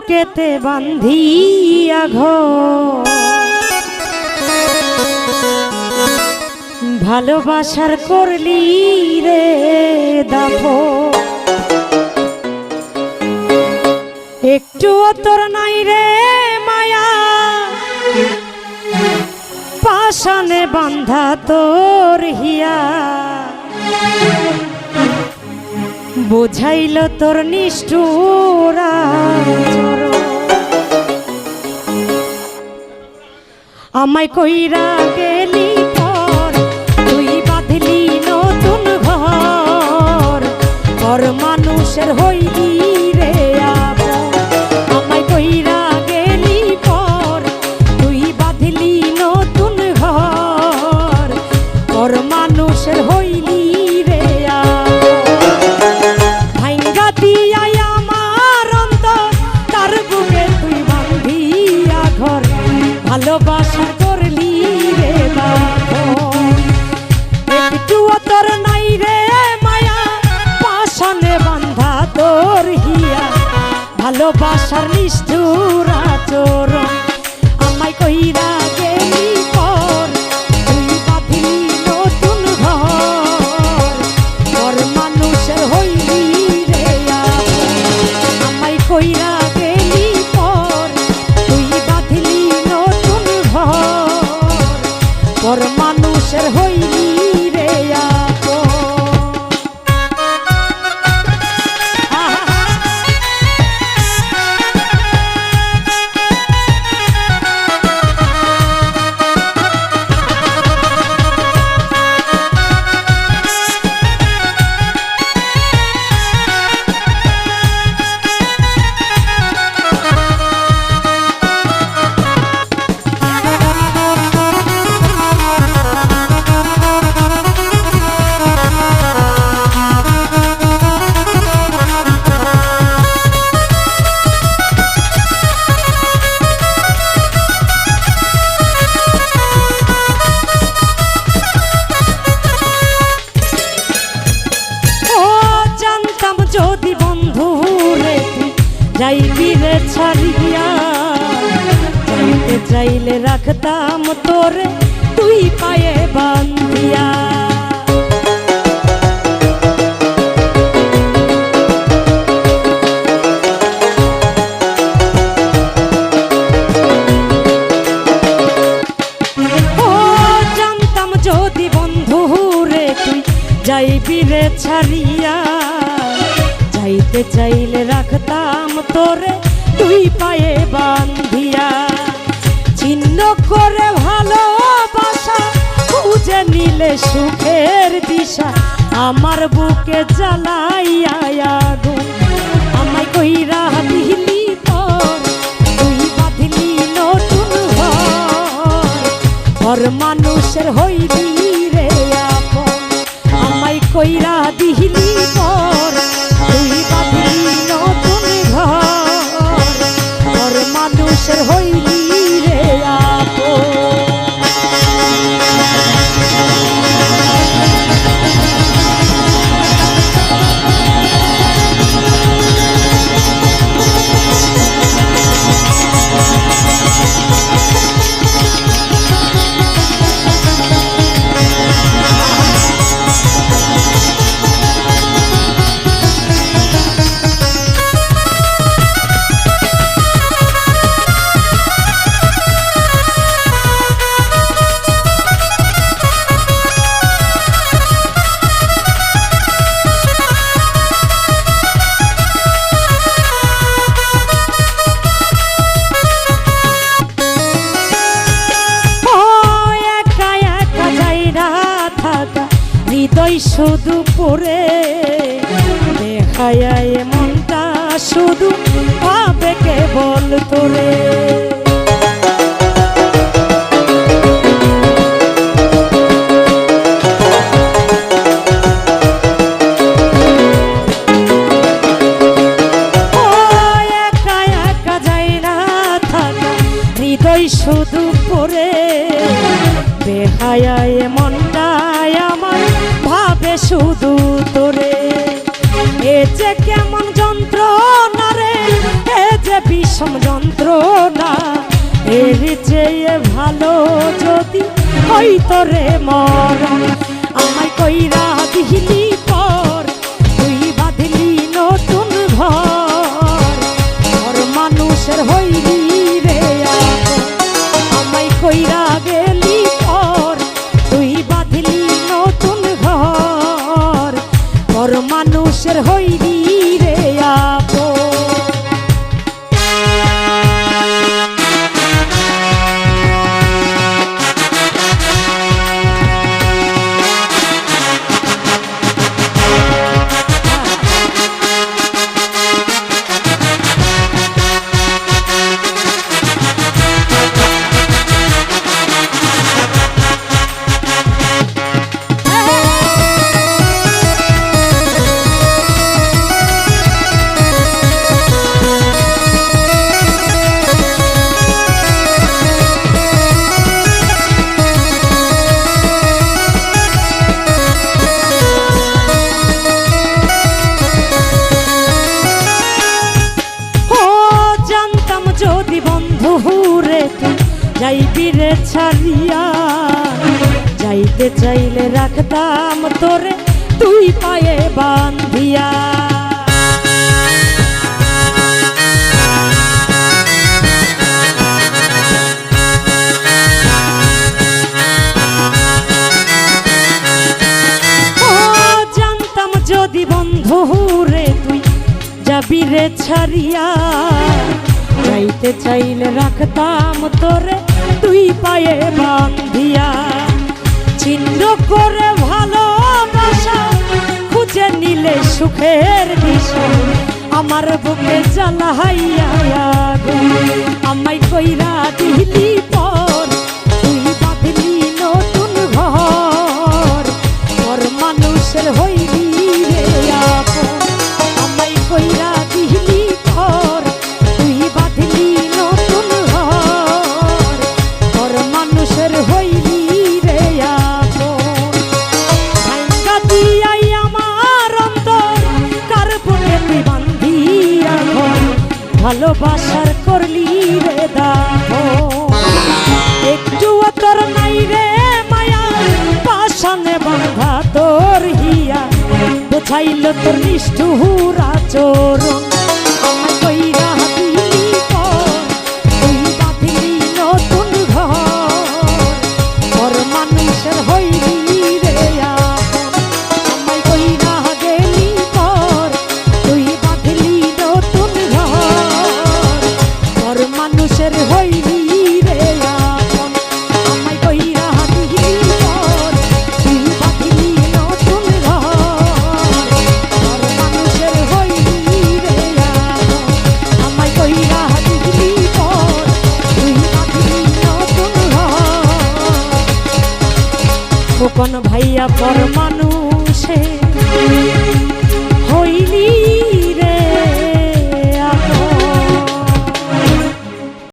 বুকেতে বান্ধিয়া ঘর। ভালোবাসার করলি রে দাফ। একটু তোর নাই রে মায়া। পাশানে বান্ধা তোর হিয়া। বুঝাইল তোর নিষ্ঠুরা। আমায় কইরা গেলি পর তুই বাঁধলি নতুন ঘর ঘর মানুষের হইলি রে আপন। ভালোবাসার নিষ্ঠুর আচরণ। আমায় কইরা রাখতাম তোরে, তুই পায়ে বান্ধিয়া। যাইবি রে ছাড়িয়া। যাইতে চাইলে রাখতাম তোরে, তুই পায়ে বান্ধিয়া। ছিন্ন করে ভালোবাসা, খুঁজে নিলে সুখের দিশা। আমার বুকে জ্বালাইয়া আগুন, আমায় কইরা দিলি তুই বাঁধলি নতুন ঘর। মানুষের হইলি রে আমায় কইরা দিলি পর। শুধু পড়ে। দেখায় মনটা শুধু ভাবে কেবল তোরে। শুধু পড়ে। বেহায় ভাবে শুধু তোরে। এ যে কেমন যন্ত্রণা রে, এ যে বিষম যন্ত্রণা। এর চেয়ে ভালো যদি হইতো রে মরণ, আমায় কইরা রাখতাম তোরে, তুই পায়ে বান্ধিয়া যদি বন্ধু রে তুই যাবি রে ছাড়িয়া। চাইলে রাখতাম তোরে, তুই পায়ে বান্ধিয়া ছিন্ন করে ভালোবাসা খুঁজে নিলে সুখের বিষয়। আমার বুকে জ্বালাইয়া আমায় কইরা দিলি পর ভালোবাসার করলি রে দাও একটু তোর নাই রে মায়ার পাশানে বাঁধা তোর হিয়া। বোঝাইল তোর নিষ্ঠুরা চোরণ আপন ভাইয়া পরমা